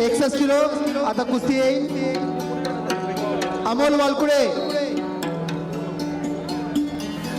एकसष्ट किलो. आता कुस्ती येईल अमोल वालकुडे.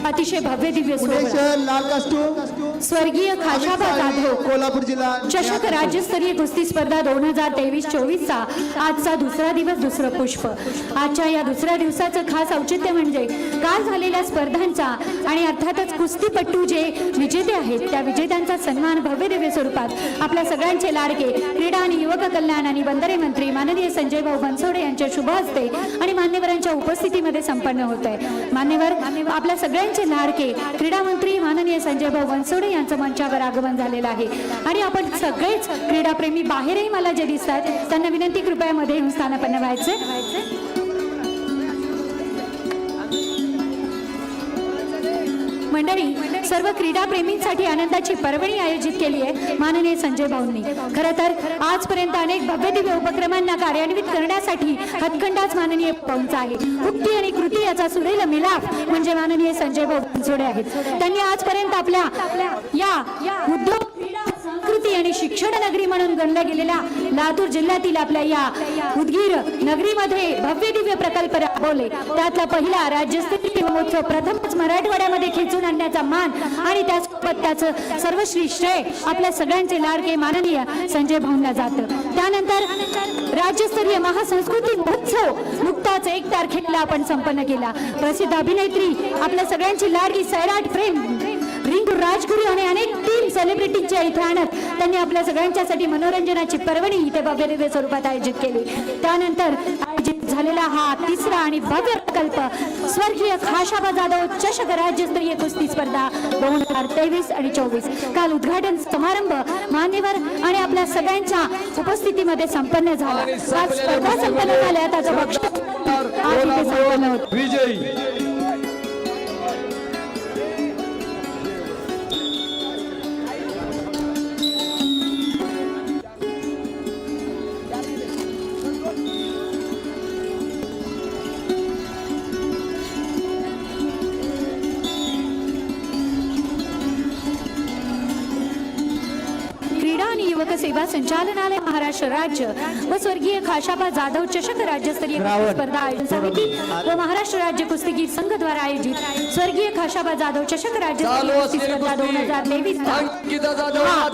अतिशय भव्य दिव्य पुणे सोहळा. शहर लाल कास्टूम स्वर्गीय खाशाबा जाधव. कोल्हापूर जिल्हा चषक राज्यस्तरीय कुस्ती स्पर्धा दोन हजार तेवीस चोवीसचा आजचा दुसरा दिवस दुसरं पुष्प. आजच्या या दुसऱ्या दिवसाचं खास औचित्य म्हणजे काल झालेल्या स्पर्धांचा आणि अर्थातच कुस्तीपट्टू जे विजेते आहेत त्या विजेत्यांचा सन्मान भव्य दिव्य स्वरूपात आपल्या सगळ्यांचे लाडके क्रीडा आणि युवक कल्याण आणि बंदरे मंत्री माननीय संजय भाऊ बनसोडे यांच्या शुभ हस्ते आणि मान्यवरांच्या उपस्थितीमध्ये संपन्न होत आहे मान्यवर आपल्या सगळ्यांचे लाडके क्रीडा मंत्री माननीय संजय भाऊ बनसोडे यांचं मंचावर आगमन झालेलं आहे. आणि आपण सगळेच क्रीडाप्रेमी बाहेरही मला जे दिसतात त्यांना विनंती कृपया मध्ये येऊन स्थानापन्न व्हायचं. मंडळी सर्व क्रीडाप्रेमींसाठी आनंदाची पर्वणी आयोजित केली आहे माननीय संजय भाऊंनी. खरं तर आजपर्यंत अनेक भव्य दिव्य उपक्रमांना कार्यान्वित करण्यासाठी हतखंडाच माननीय पंच आहे उक्ती आणि कृती याचा सुरेल मिलाफ म्हणजे माननीय संजय भाऊ जोडे आहेत. त्यांनी आजपर्यंत आपल्या या नगरी म्हणून गणल्या गेलेल्या लातूर जिल्ह्यातील आपल्या या उदगीर नगरीमध्ये भव्य दिव्य प्रकल्प राबवले. त्यातला पहिला राज्यस्तरीय महोत्सव प्रथमच मराठवाड्यामध्ये खेचून आणण्याचा मान आणि त्यासोबत त्याचं सर्वश्री श्रेय आपल्या सगळ्यांचे लाडके माननीय संजय भाऊंना जातं. त्यानंतर राज्यस्तरीय महासंस्कृती महोत्सव नुकताच एक तारखेला आपण संपन्न केला. प्रसिद्ध अभिनेत्री आपल्या सगळ्यांची लाडकी सैराट प्रेम. रिंकू राजगुरू आणि अनेक टीम सेलिब्रिटींच्या इथे आणत त्यांनी आपल्या सगळ्यांच्यासाठी मनोरंजनाची पर्वणी इथे भव्य स्वरूपात आयोजित केली. त्यानंतर आयोजित झालेला हा तिसरा आणि भव्य प्रकल्प स्वर्गीय खाशाबा जाधव चषक राज्यस्तरीय कुस्ती स्पर्धा दोन हजार तेवीस आणि चोवीस. काल उद्घाटन समारंभ मान्यवर आणि आपल्या सगळ्यांच्या उपस्थितीमध्ये संपन्न झाला. आज स्पर्धा संपन्न झाल्या त्याचं विजयी. युवक सेवा संचालनालय महाराष्ट्र राज्य व स्वर्गीय खाशाबा जाधव चषक राज्यस्तरीय स्पर्धा आयोजन समिती व महाराष्ट्र राज्य कुस्तीगीर संघ द्वारा आयोजित स्वर्गीय खाशाबा जाधव चषक राज्यस्तरीय चालू कुस्ती असलेली स्पर्धा दोन हजार तेवीस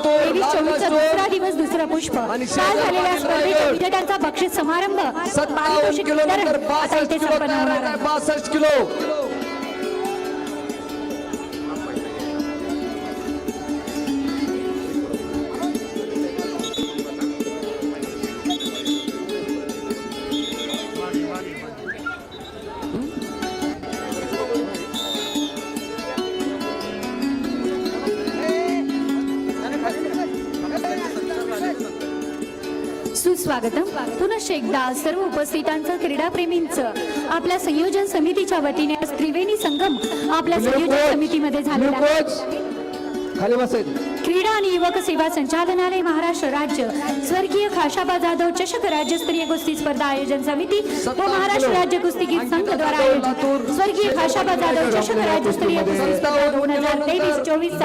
तेवीस चोवीसचा. दुसरा दिवस दुसरा पुष्प. काल झालेल्या स्पर्धेच्या. विजेत्यांचा बक्षीस समारंभ. पारितोषिक किलो वितरण इथे संपन्न होणार आहे सुस्वागतम पुनश्च एकदा सर्व उपस्थितांचं क्रीडाप्रेमींचं आपल्या संयोजन समितीच्या वतीने आज त्रिवेणी संगम आपल्या संयोजन समितीमध्ये झालेला खाली बसायचं क्रीडा आणि युवक सेवा संचालनालय महाराष्ट्र राज्य स्वर्गीय खाशाबा जाधव चषक राज्यस्तरीय कुस्ती स्पर्धा आयोजन समिती व महाराष्ट्र राज्य कुस्तीगीर संघ द्वारा आयोजित स्वर्गीय खाशाबा जाधव चषक राज्यस्तरीय कुस्ती स्पर्धा दोन हजार तेवीस चोवीस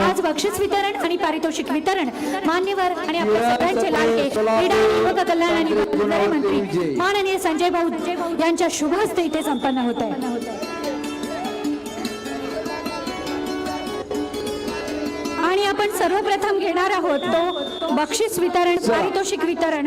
आज बक्षीस वितरण आणि पारितोषिक वितरण मान्यवर आणि आपल्या सगळ्यांचे लाडके क्रीडा आणि युवक कल्याण आणि मंत्री माननीय संजय भाऊ यांच्या शुभ हस्ते इथे संपन्न होत आहे. आपण सर्वप्रथम घेणार आहोत तो बक्षीस वितरण पारितोषिक वितरण.